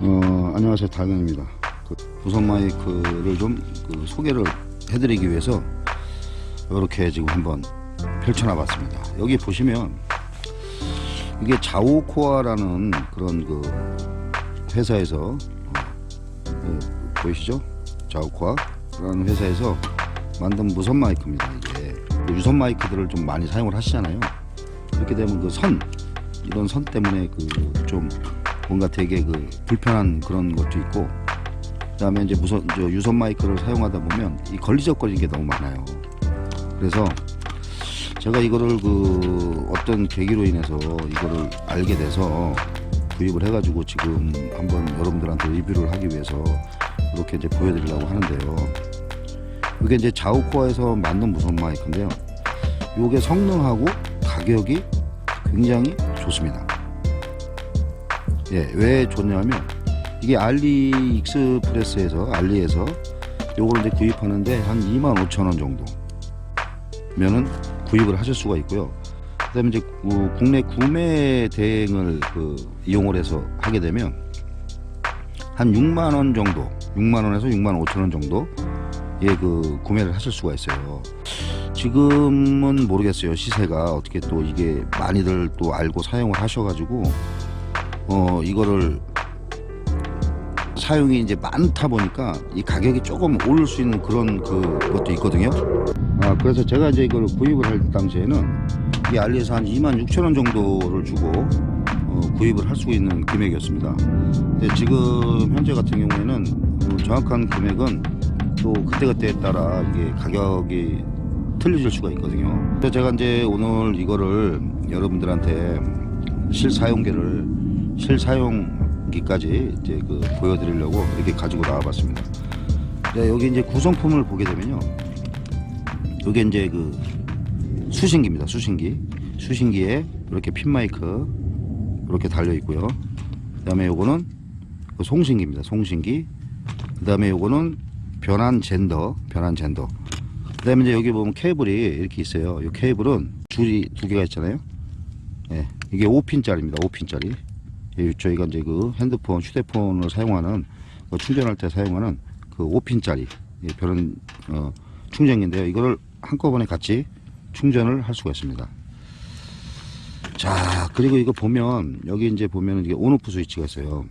어, 안녕하세요. 달경입니다. 그 무선 마이크를 좀 그 소개를 해드리기 위해서 이렇게 지금 한번 펼쳐놔 봤습니다. 여기 보시면 이게 자오코아라는 그런 그 회사에서 어, 그 보이시죠? 자오코아라는 회사에서 만든 무선 마이크입니다. 이게 그 유선 마이크들을 좀 많이 사용을 하시잖아요. 이렇게 되면 그 선 이런 선 때문에 그 좀 뭔가 되게 그 불편한 그런 것도 있고 그다음에 이제 무선 저 유선 마이크를 사용하다 보면 이 걸리적거리는 게 너무 많아요. 그래서 제가 이거를 그 어떤 계기로 인해서 이거를 알게 돼서 구입을 해가지고 지금 한번 여러분들한테 리뷰를 하기 위해서 이렇게 이제 보여드리려고 하는데요. 이게 이제 자우코아에서 만든 무선 마이크인데요. 이게 성능하고 가격이 굉장히 좋습니다. 예, 왜 좋냐면 이게 알리 익스프레스에서 알리에서 요걸 이제 구입하는데 한 2만 5천 원 정도 면은 구입을 하실 수가 있고요. 그다음에 이제 구- 국내 구매 대행을 그 이용을 해서 하게 되면 한 6만 원 정도, 6만 원에서 6만 5천 원 정도 예 그 구매를 하실 수가 있어요. 지금은 모르겠어요 시세가 어떻게 또 이게 많이들 또 알고 사용을 하셔가지고 어 이거를 사용이 이제 많다 보니까 이 가격이 조금 오를 수 있는 그런 그 것도 있거든요. 아 그래서 제가 이제 이걸 구입을 할 당시에는 이 알리에서 한 2만 6천 원 정도를 주고 어, 구입을 할 수 있는 금액이었습니다. 근데 지금 현재 같은 경우에는 그 정확한 금액은 또 그때그때에 따라 이게 가격이 틀려질 수가 있거든요. 그래서 제가 이제 오늘 이거를 여러분들한테 실사용기를 실사용기까지 이제 그 보여드리려고 이렇게 가지고 나와봤습니다. 네, 여기 이제 구성품을 보게 되면요. 여기 이제 그 수신기입니다. 수신기. 수신기에 이렇게 핀 마이크 이렇게 달려 있고요. 그다음에 요거는 그 송신기입니다. 송신기. 그다음에 요거는 변환 젠더, 변환 젠더. 그다음에 이제 여기 보면 케이블이 이렇게 있어요. 이 케이블은 줄이 두 개가 있잖아요. 예, 이게 5핀짜리입니다. 5핀짜리. 예, 저희가 이제 그 핸드폰, 휴대폰을 사용하는 그 충전할 때 사용하는 그 5핀짜리 예, 변환 어, 충전기인데요. 이거를 한꺼번에 같이 충전을 할 수가 있습니다. 자, 그리고 이거 보면 여기 이제 보면 이게 온오프 스위치가 있어요.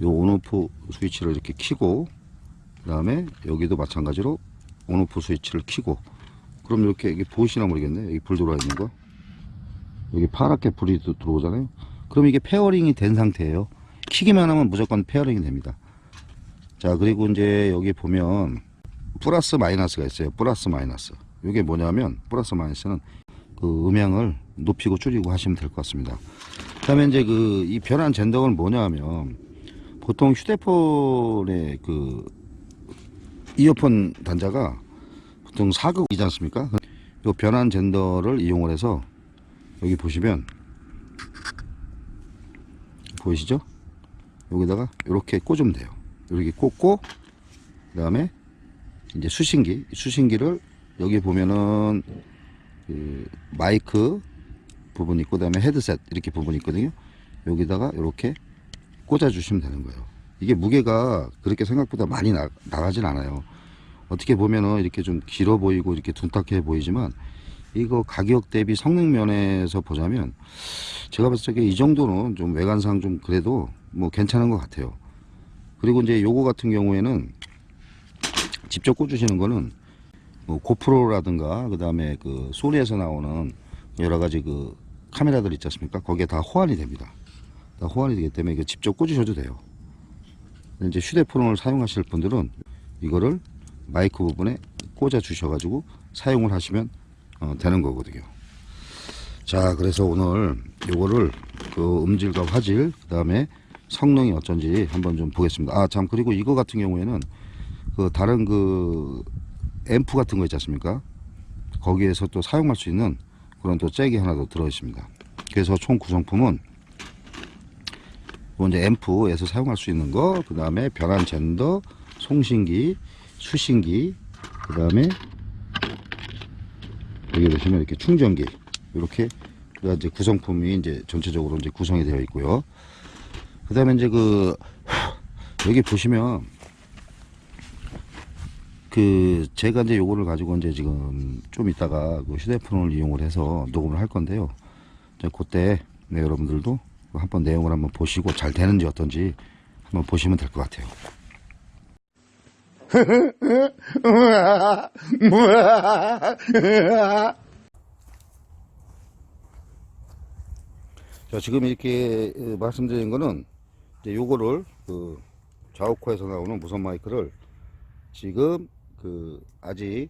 요 온오프 스위치를 이렇게 키고 그 다음에 여기도 마찬가지로 온오프 스위치를 키고 그럼 이렇게 이게 보이시나 모르겠네. 여기 불 들어와 있는 거. 여기 파랗게 불이 또 들어오잖아요. 그럼 이게 페어링이 된 상태예요. 키기만 하면 무조건 페어링이 됩니다. 자, 그리고 이제 여기 보면 플러스 마이너스가 있어요. 플러스 마이너스. 이게 뭐냐면 플러스 마이너스는 그 음향을 높이고 줄이고 하시면 될 것 같습니다. 그 다음에 이제 그 이 변환 젠더는 뭐냐 하면 보통 휴대폰의 그 이어폰 단자가 보통 4극이지 않습니까? 이 변환 젠더를 이용을 해서 여기 보시면 보이시죠? 여기다가 이렇게 꽂으면 돼요. 이렇게 꽂고 그 다음에 이제 수신기 수신기를 여기 보면은 그 마이크 부분 있고 그 다음에 헤드셋 이렇게 부분이 있거든요. 여기다가 이렇게 꽂아 주시면 되는 거예요. 이게 무게가 그렇게 생각보다 많이 나, 나가진 않아요. 어떻게 보면은 이렇게 좀 길어 보이고 이렇게 둔탁해 보이지만 이거 가격 대비 성능 면에서 보자면 제가 봤을 때 이 정도는 좀 외관상 좀 그래도 뭐 괜찮은 것 같아요. 그리고 이제 요거 같은 경우에는 직접 꽂으시는 거는 뭐 고프로라든가 그 다음에 그 소니에서 나오는 여러 가지 그 카메라들 있지 않습니까? 거기에 다 호환이 됩니다. 다 호환이 되기 때문에 이거 직접 꽂으셔도 돼요. 이제 휴대폰을 사용하실 분들은 이거를 마이크 부분에 꽂아 주셔가지고 사용을 하시면 어, 되는 거거든요. 자, 그래서 오늘 요거를 그 음질과 화질, 그 다음에 성능이 어쩐지 한번 좀 보겠습니다. 아, 참, 그리고 이거 같은 경우에는 그 다른 그 앰프 같은 거 있지 않습니까? 거기에서 또 사용할 수 있는 그런 또 잭이 하나 더 들어 있습니다. 그래서 총 구성품은 뭐 이제 앰프에서 사용할 수 있는 거, 그 다음에 변환 젠더, 송신기, 수신기, 그 다음에 여기 보시면 이렇게 충전기 이렇게 이제 구성품이 이제 전체적으로 이제 구성이 되어 있고요. 그 다음에 이제 그, 여기 보시면, 그, 제가 이제 요거를 가지고 이제 지금 좀 이따가 그 휴대폰을 이용을 해서 녹음을 할 건데요. 그때, 네, 여러분들도 한번 내용을 한번 보시고 잘 되는지 어떤지 한번 보시면 될 것 같아요. 자, 지금 이렇게 어, 말씀드린 거는 이제 요거를 그 좌우코에서 나오는 무선 마이크를 지금 그 아직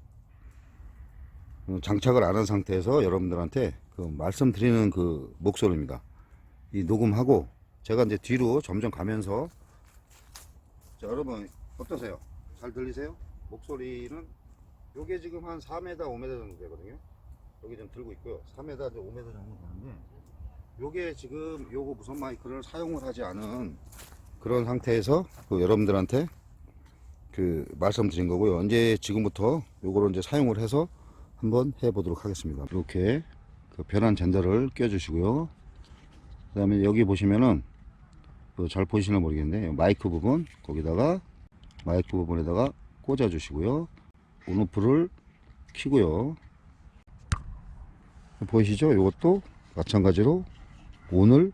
어, 장착을 안 한 상태에서 여러분들한테 그 말씀드리는 그 목소리입니다. 이 녹음하고 제가 이제 뒤로 점점 가면서 자, 여러분 어떠세요? 잘 들리세요? 목소리는 요게 지금 한 4m, 5m 정도 되거든요. 여기 좀 들고 있고요. 3m, 이제 5m 정도 되는데 요게 지금 요거 무선 마이크를 사용을 하지 않은 그런 상태에서 그 여러분들한테 그 말씀드린 거고요. 언제 지금부터 요거를 이제 사용을 해서 한번 해 보도록 하겠습니다. 이렇게 그 변환 젠더를 껴 주시고요. 그 다음에 여기 보시면은 그잘 보이시나 모르겠는데 마이크 부분 거기다가 마이크 부분에다가 꽂아 주시고요. 온오프를 키고요. 보이시죠? 이것도 마찬가지로 온을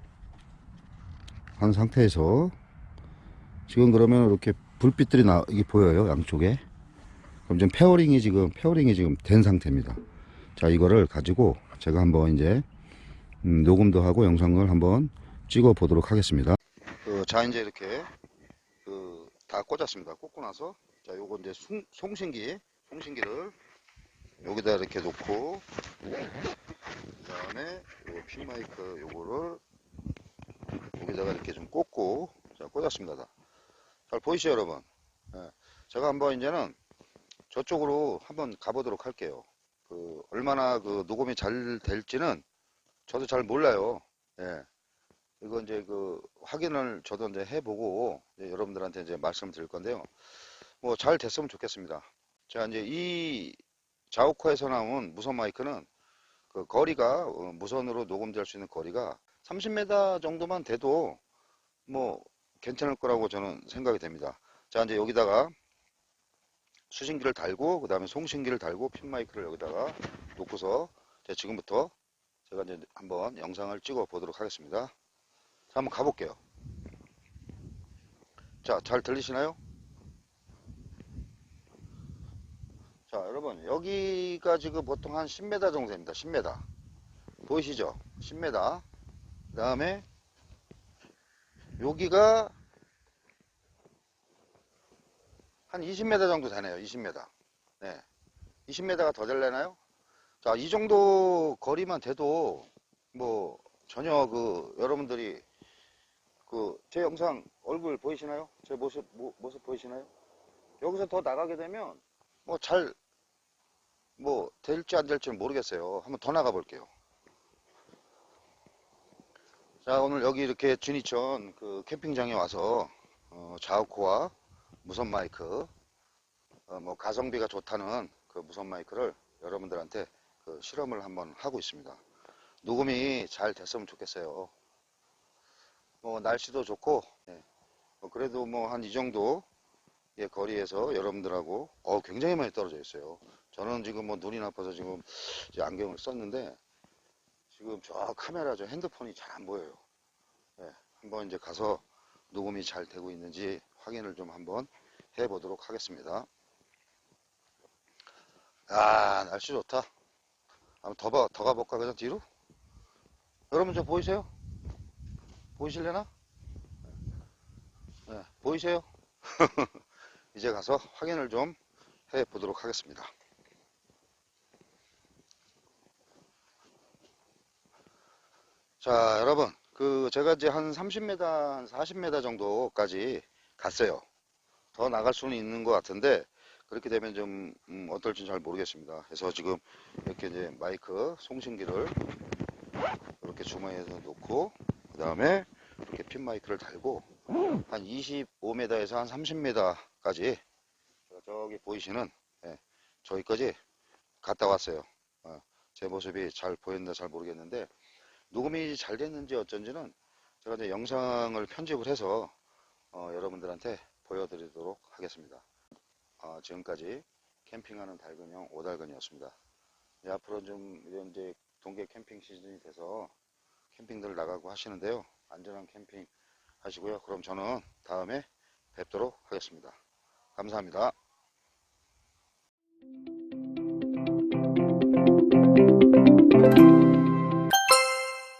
한 상태에서 지금 그러면 이렇게 불빛들이 나 이게 보여요 양쪽에 그럼 지금 페어링이 지금 페어링이 지금 된 상태입니다 자 이거를 가지고 제가 한번 이제 음, 녹음도 하고 영상을 한번 찍어 보도록 하겠습니다 그, 자 이제 이렇게 그 다 꽂았습니다 꽂고 나서 자 요거 이제 송, 송신기 송신기를 여기다 이렇게 놓고 그 다음에 요 핀마이크 요거를 여기다가 이렇게 좀 꽂고 자 꽂았습니다 다. 잘 보이시죠 여러분 예. 제가 한번 이제는 저쪽으로 한번 가보도록 할게요 그 얼마나 그 녹음이 잘 될지는 저도 잘 몰라요 예. 이거 이제 그 확인을 저도 이제 해보고 이제 여러분들한테 이제 말씀드릴 건데요 뭐 잘 됐으면 좋겠습니다 자 이제 이 자우코에서 나온 무선 마이크는 그 거리가 어, 무선으로 녹음될 수 있는 거리가 30m 정도만 돼도 뭐 괜찮을 거라고 저는 생각이 됩니다. 자 이제 여기다가 수신기를 달고 그 다음에 송신기를 달고 핀 마이크를 여기다가 놓고서 지금부터 제가 이제 한번 영상을 찍어 보도록 하겠습니다. 자 한번 가볼게요. 자 잘 들리시나요? 자 여러분 여기가 지금 보통 한 10m 정도 됩니다. 10m 보이시죠? 10m 그 다음에 여기가 한 20m 정도 되네요. 20m 네. 20m가 더 될래나요 자 이 정도 거리만 돼도 뭐 전혀 그 여러분들이 그 제 영상 얼굴 보이시나요 제 모습 모, 모습 보이시나요 여기서 더 나가게 되면 뭐 잘 뭐 될지 안 될지는 모르겠어요. 한번 더 나가 볼게요. 자 오늘 여기 이렇게 준이천 그 캠핑장에 와서 어, 자우코와 무선 마이크 어, 뭐 가성비가 좋다는 그 무선 마이크를 여러분들한테 그 실험을 한번 하고 있습니다. 녹음이 잘 됐으면 좋겠어요. 뭐 날씨도 좋고 예. 뭐 그래도 뭐 한 이 정도 예, 거리에서 여러분들하고 어, 굉장히 많이 떨어져 있어요. 저는 지금 뭐 눈이 나빠서 지금 안경을 썼는데 지금 저 카메라 저 핸드폰이 잘 안 보여요. 예, 한번 이제 가서 녹음이 잘 되고 있는지 확인을 좀 한번 해 보도록 하겠습니다. 아, 날씨 좋다. 한번 더, 봐, 더 가볼까, 그냥 뒤로? 여러분, 저 보이세요? 보이실래나? 네, 보이세요? 이제 가서 확인을 좀 해 보도록 하겠습니다. 자, 여러분, 그 제가 이제 한 30m, 한 40m 정도까지 갔어요. 더 나갈 수는 있는 것 같은데 그렇게 되면 좀 음, 어떨지 잘 모르겠습니다. 그래서 지금 이렇게 이제 마이크 송신기를 이렇게 주머니에서 놓고 그 다음에 이렇게 핀 마이크를 달고 한 25m에서 한 30m까지 저기 보이시는 예, 저기까지 갔다 왔어요. 어, 제 모습이 잘 보였나 잘 모르겠는데 녹음이 잘 됐는지 어쩐지는 제가 이제 영상을 편집을 해서 어, 여러분들한테 보여드리도록 하겠습니다. 아, 지금까지 캠핑하는 달근형 오달근이었습니다. 네, 앞으로 좀 이런 이제 동계 캠핑 시즌이 돼서 캠핑들 나가고 하시는데요. 안전한 캠핑 하시고요. 그럼 저는 다음에 뵙도록 하겠습니다. 감사합니다.